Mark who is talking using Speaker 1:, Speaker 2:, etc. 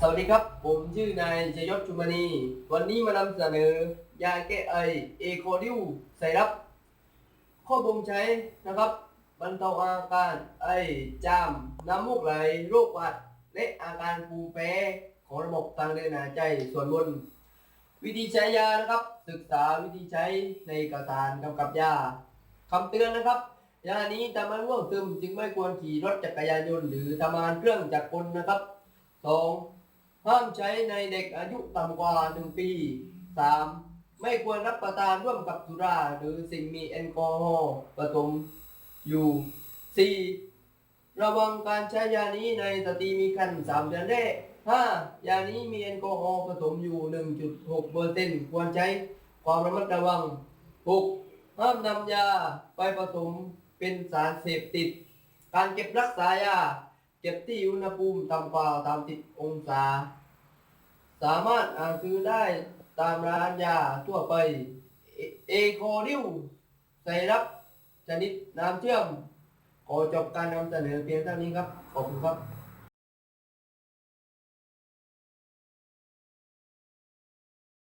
Speaker 1: สวัสดีครับ ผมชื่อนายชยศชุมณี วันนี้มานำเสนอยาแก้ไอเอโคดิวใส่รับ ข้อบ่งใช้นะครับบรรเทาอาการไอจาม น้ำมูกไหลโรคหวัด และอาการภูแพ้ของระบบทางเดินหายใจส่วนบน วิธีใช้ยานะครับ ศึกษาวิธีใช้ในเอกสารกำกับยาคำเตือนนะครับยานี้ทำให้ง่วงซึมจึงไม่ควรขี่รถจักรยานยนต์หรือทำงานเครื่องจักรกลนะครับ 2. ห้ามใช้ในเด็กอายุต่ำกว่า1ปี 3. ไม่ควรรับประทานร่วมกับสุราหรือสิ่งมีแอลกอฮอล์ผสมอยู่ 4. ระวังการใช้ยานี้ในสตรีมีครรภ์3เดือนแรก 5. ยานี้มีแอลกอฮอล์ผสมอยู่ 1.6เปอร์เซ็นต์ควรใช้ความระมัดระวัง 6. ห้ามนำยาไปผสมเป็นสารเสพติด การเก็บรักษายาเก็บที่อุณหภูมิต่ำกว่า30องศา สามารถอ่านซื้อได้ตามร้านยาทั่วไป เอเอโคดิวใส่รับชนิดน้ำเชื่อมขอจบการนำเสนอเพียงเท่านี้ครับ ขอบคุณครับ